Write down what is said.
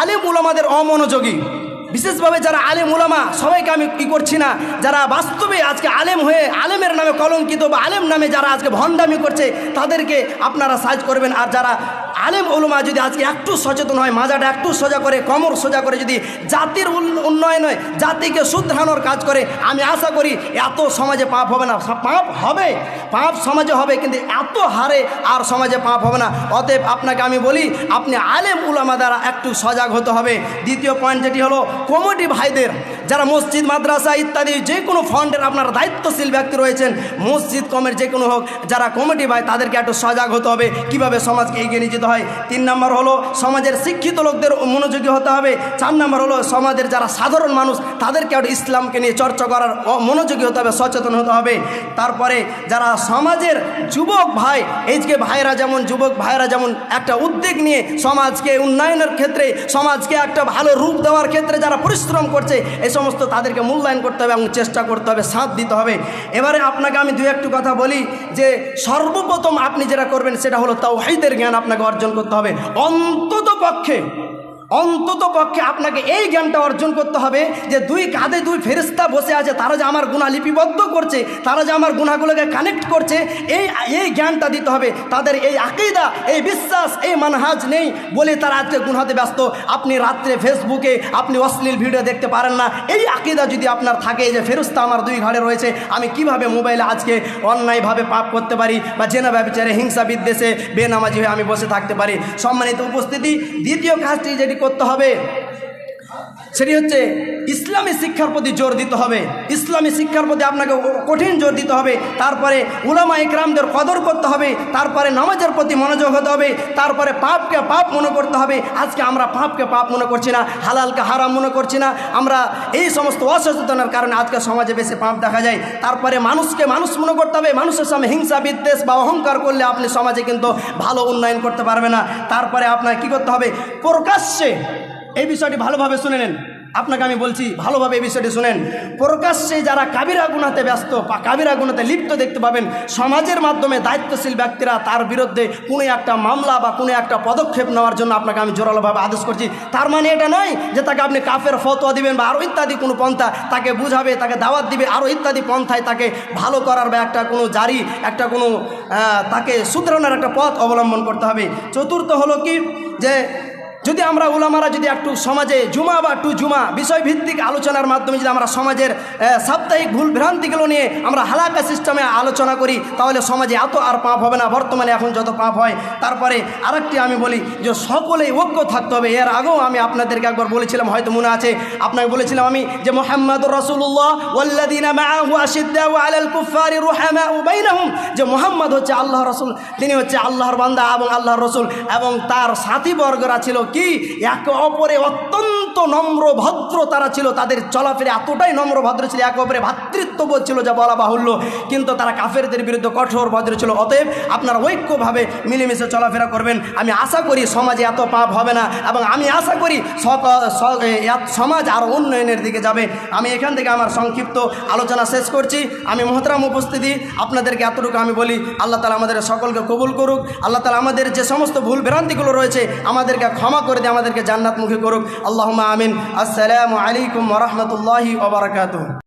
আলেম ওলামাদের অমনোযোগী। বিশেষভাবে যারা আলেম ওলামা সবাইকে আমি কী করছি না, যারা বাস্তবে আজকে আলেম হয়ে আলেমের নামে কলঙ্কিত বা আলেম নামে যারা আজকে ভণ্ডামি করছে, তাদেরকে আপনারা সাজ করবেন। আর যারা আলেম উলমা যদি আজকে একটু সচেতন হয়, মাজাটা একটু সোজা করে, কমর সোজা করে যদি জাতির উন্নয়ন হয়, জাতিকে শুধরানোর কাজ করে, আমি আশা করি এত সমাজে পাপ হবে না। পাপ হবে, পাপ সমাজে হবে, কিন্তু এত হারে আর সমাজে পাপ হবে না। অতএব আপনাকে আমি বলি, আপনি আলেম উলামা দ্বারা একটু সজাগ হতে হবে। দ্বিতীয় পয়েন্ট যেটি হলো, কমিটি ভাইদের যারা মসজিদ, মাদ্রাসা ইত্যাদি যে কোনো ফান্ডের আপনার দায়িত্বশীল ব্যক্তি রয়েছেন, মসজিদ কমের যে কোনো হোক, যারা কমিটি ভাই, তাদেরকে একটু সজাগ হতে হবে। কীভাবে সমাজকে এগিয়ে নিয়ে যেতে হয়? তিন নম্বর হলো, সমাজের শিক্ষিত লোকদের মনোযোগী হতে হবে। চার নম্বর হলো, সমাজের যারা সাধারণ মানুষ, তাদেরকে একটু ইসলামকে নিয়ে চর্চা করার মনোযোগী হতে হবে, সচেতন হতে হবে। তারপরে যারা সমাজের যুবক ভাই এইচকে ভাইরা যেমন, যুবক ভাইরা যেমন, একটা উদ্যোগ নিয়ে সমাজকে উন্নয়নের ক্ষেত্রে, সমাজকে একটা ভালো রূপ দেওয়ার ক্ষেত্রে যারা পরিশ্রম করছে এই সমস্ত তাদেরকে মূল্যায়ন করতে হবে এবং চেষ্টা করতে হবে সাথ দিতে হবে। এবারে আপনাকে আমি দু একটু কথা বলি যে সর্বপ্রথম আপনি যেটা করবেন সেটা হলো তাও হাইদের জ্ঞান আপনাকে অর্জন করতে হবে। অন্তত পক্ষে অন্তত পক্ষে আপনাকে এই জ্ঞানটা অর্জন করতে হবে যে দুই কাঁধে দুই ফেরিস্তা বসে আছে, তারা যে আমার গুণা লিপিবদ্ধ করছে, তারা যে আমার গুণাগুলোকে কানেক্ট করছে, এই এই জ্ঞানটা দিতে হবে। তাদের এই আকিদা, এই বিশ্বাস, এই মানহাজ নেই বলে তারা আজকে গুণাতে ব্যস্ত। আপনি রাত্রে ফেসবুকে আপনি অশ্লীল ভিডিও দেখতে পারেন না। এই আকিদা যদি আপনার থাকে যে ফেরস্তা আমার দুই ঘাড়ে রয়েছে, আমি কীভাবে মোবাইলে আজকে অন্যায়ভাবে পাপ করতে পারি বা জেনা ব্যবচারে হিংসা বিদ্বেষে বেনামাজি হয়ে আমি বসে থাকতে পারি? সম্মানিত উপস্থিতি, দ্বিতীয় কাজটি যেটি করতে হবে। সেটি হচ্ছে ইসলামী শিক্ষার প্রতি জোর দিতে হবে। ইসলামী শিক্ষার প্রতি আপনাকে কঠিন জোর দিতে হবে। তারপরে উলামা ইকরামদের কদর করতে হবে। তারপরে নামাজের প্রতি মনোযোগ হতে হবে। তারপরে পাপকে পাপ মনে করতে হবে। আজকে আমরা পাপকে পাপ মনে করছি না, হালালকে হারাম মনে করছি না। আমরা এই সমস্ত অসচেতনের কারণে আজকে সমাজে বেশি পাপ দেখা যায়। তারপরে মানুষকে মানুষ মনে করতে হবে। মানুষের সামনে হিংসা, বিদ্বেষ বা অহংকার করলে আপনি সমাজে কিন্তু ভালো উন্নয়ন করতে পারবে না। তারপরে আপনার কি করতে হবে? প্রকাশ্যে এই বিষয়টি ভালোভাবে শুনে নেন আপনাকে আমি বলছি, ভালোভাবে এই বিষয়টি শুনেন। প্রকাশ্যে যারা কাবিরা গুণাতে ব্যস্ত, বা কাবিরা গুণাতে লিপ্ত দেখতে পাবেন, সমাজের মাধ্যমে দায়িত্বশীল ব্যক্তিরা তার বিরুদ্ধে কোনো একটা মামলা বা কোনো একটা পদক্ষেপ নেওয়ার জন্য আপনাকে আমি জোরালোভাবে আদেশ করছি। তার মানে এটা নয় যে তাকে আপনি কাফের ফতোয়া দিবেন বা আরও ইত্যাদি কোনো পন্থা তাকে বুঝাবে, তাকে দাওয়াত দিবে আরও ইত্যাদি পন্থায় তাকে ভালো করার বা একটা কোনো জারি, একটা কোনো তাকে শুধরানোর একটা পথ অবলম্বন করতে হবে। চতুর্থ হলো কি? যে যদি আমরা ওলামারা যদি একটু সমাজে জুমা বা টু জুমা বিষয়ভিত্তিক আলোচনার মাধ্যমে যদি আমরা সমাজের সাপ্তাহিক ভুল ভ্রান্তিগুলো নিয়ে আমরা হালাকা সিস্টেমে আলোচনা করি, তাহলে সমাজে এত আর পাপ হবে না। বর্তমানে এখন যত পাপ হয়, তারপরে আরেকটি আমি বলি যে সকলেই ঐক্য থাকতে হবে। এর আগেও আমি আপনাদেরকে একবার বলেছিলাম, হয়তো মনে আছে, আপনাকে বলেছিলাম আমি যে মোহাম্মদ রসুল্লাহ যে মোহাম্মদ হচ্ছে আল্লাহ রসুল, তিনি হচ্ছে আল্লাহর বান্দা এবং আল্লাহর রসুল এবং তার সাথীবর্গরা ছিল কি? একে অপরে অত্যন্ত নম্র, ভদ্র তারা ছিল, তাদের চলাফেরা এতটাই নম্র, ভদ্র ছিল, একে অপরে ভ্রাতৃত্ববোধ ছিল যা বলা বাহুল্য, কিন্তু তারা কাফেরদের বিরুদ্ধে কঠোর ভদ্র ছিল। অতএব আপনারা ঐক্যভাবে মিলেমিশে চলাফেরা করবেন। আমি আশা করি সমাজে এত পাপ হবে না, এবং আমি আশা করি সমাজ আরও উন্নয়নের দিকে যাবে। আমি এখান থেকে আমার সংক্ষিপ্ত আলোচনা শেষ করছি। আমি মহতরাম উপস্থিতি। আপনাদেরকে এতটুকু আমি বলি, আল্লাহ তালা আমাদের সকলকে কবুল করুক। আল্লাহ তালা আমাদের যে সমস্ত ভুল ভ্রান্তিগুলো রয়েছে, আমাদেরকে ক্ষমা করে দিয়ে আমাদেরকে জান্নাতমুখী করুক। আল্লাহ আমিন। আসসালামু আলাইকুম রহমতুল্লাহি ওবরাকাতু